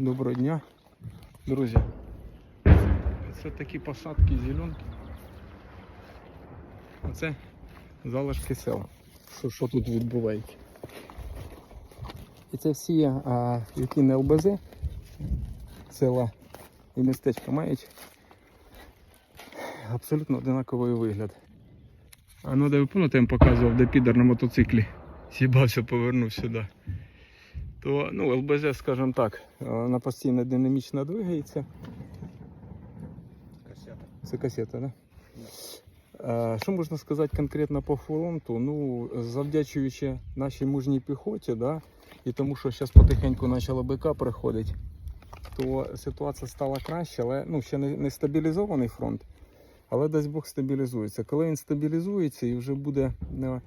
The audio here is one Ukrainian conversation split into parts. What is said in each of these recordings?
Доброго дня, друзі. Це такі посадки зеленки. А це залишки сел. Що, що тут відбувається? І це всі, а, які не ЛБЗ, села і містечка мають абсолютно одинаковий вигляд. А ну де ви пам'ятаєте, я вам показував, де підер на мотоциклі сібався, повернув сюди. То ну, ЛБЗ, скажімо так, е, вона постійно динамічно двигається. Це касета, да? Е, Що можна сказати конкретно по фронту? Ну, завдячуючи нашій мужній піхоті, да, і тому, що зараз потихеньку почала БК приходить, то ситуація стала краще, але ну, ще не, не стабілізований фронт, але дасть Бог стабілізується. Коли він стабілізується і вже буде, ну,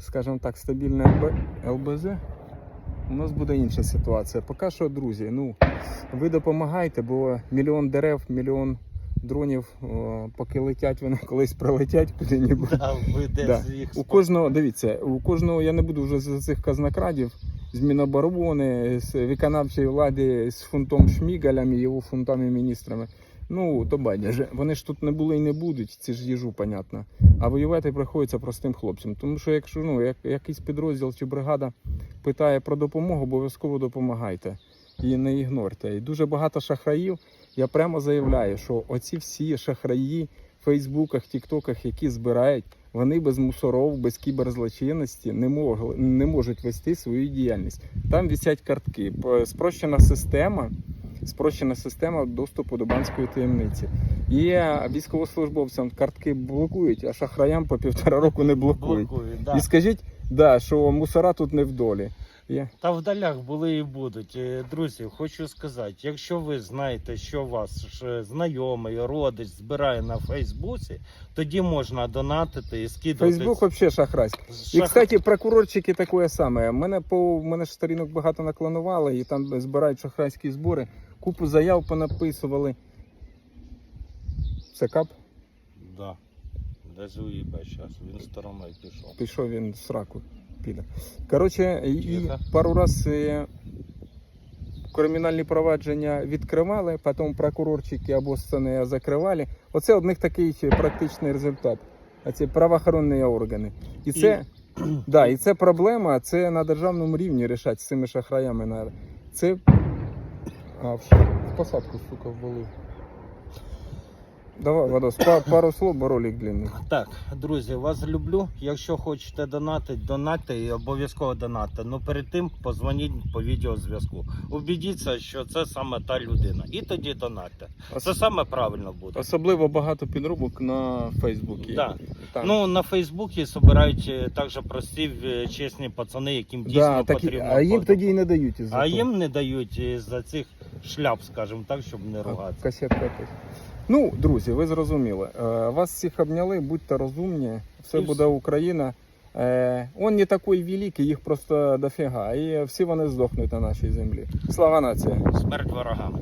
скажімо так, стабільне ЛБЗ, у нас буде інша ситуація. Поки що, друзі, ну, ви допомагайте, бо мільйон дерев, мільйон дронів, о, поки летять, вони колись прилетять куди-небудь. Да, ви де Да. їх У кожного, дивіться, у кожного, я не буду вже за цих казнокрадів, з Міноборони, з виконавчої влади, з фунтом Шмігалем і його фунтами міністрами. Ну, то байдуже. Вони ж тут не були і не будуть, це ж їжу, понятно. А воювати приходиться простим хлопцям. Тому що якщо ну, як, якийсь підрозділ чи бригада питає про допомогу, обов'язково допомагайте. І не ігнорте. І дуже багато шахраїв. Я прямо заявляю, що оці всі шахраї в Фейсбуках, Тіктоках, які збирають, вони без мусоров, без кіберзлочинності не, могли, не можуть вести свою діяльність. Там висять картки. Спрощена система, спрощена система доступу до банської таємниці. І е, військовослужбовцям картки блокують, а шахраям по півтора року не блокують. блокують. Да. І скажіть, да, що мусора тут не в долі. Я... Та в далях були і будуть. Е, Друзі, хочу сказати, якщо ви знаєте, що ваш е, знайомий, родич збирає на Фейсбуці, тоді можна донатити і скидувати. Фейсбук взагалі шахрайський. І, кстати, прокурорчики таке саме. Мене по мене ж сторінок багато наклонували, і там збирають шахрайські збори. Купу заяв понаписували. Це кап, Да. Десь уїбе зараз, він стороною пішов. пішов він з раку. Піде. Коротше, і, і пару раз е, кримінальні провадження відкривали, потім прокурорчики або сцени закривали. Оце у них такий практичний результат. А це правоохоронні органи. І це. Да, і це проблема, це на державному рівні рішати з цими шахраями. Це. А, в, посадку, сука, ввалив. Давай, Вадос, пару слов, бо ролик длинний. Так, друзі, вас люблю. Якщо хочете донатити, донатьте і обов'язково донатьте. Ну перед тим позвоніть по відеозв'язку. Убідіться, що це саме та людина. І тоді донатьте. Це саме правильно буде. Особливо багато підробок на Фейсбуці. Да. Ну на Фейсбуці збирають е, також прості е, чесні пацани, яким дійсно да, такі, потрібно. а їм тоді і не дають із-за а того. їм не дають за цих шляп, скажімо так, щоб не ругатися. Касетка. Ну, друзі, ви зрозуміли. Е, Вас всіх обняли, будьте розумні, все буде Україна. Е, Он не такий великий, їх просто дофіга. І всі вони здохнуть на нашій землі. Слава нації! Смерть ворогам.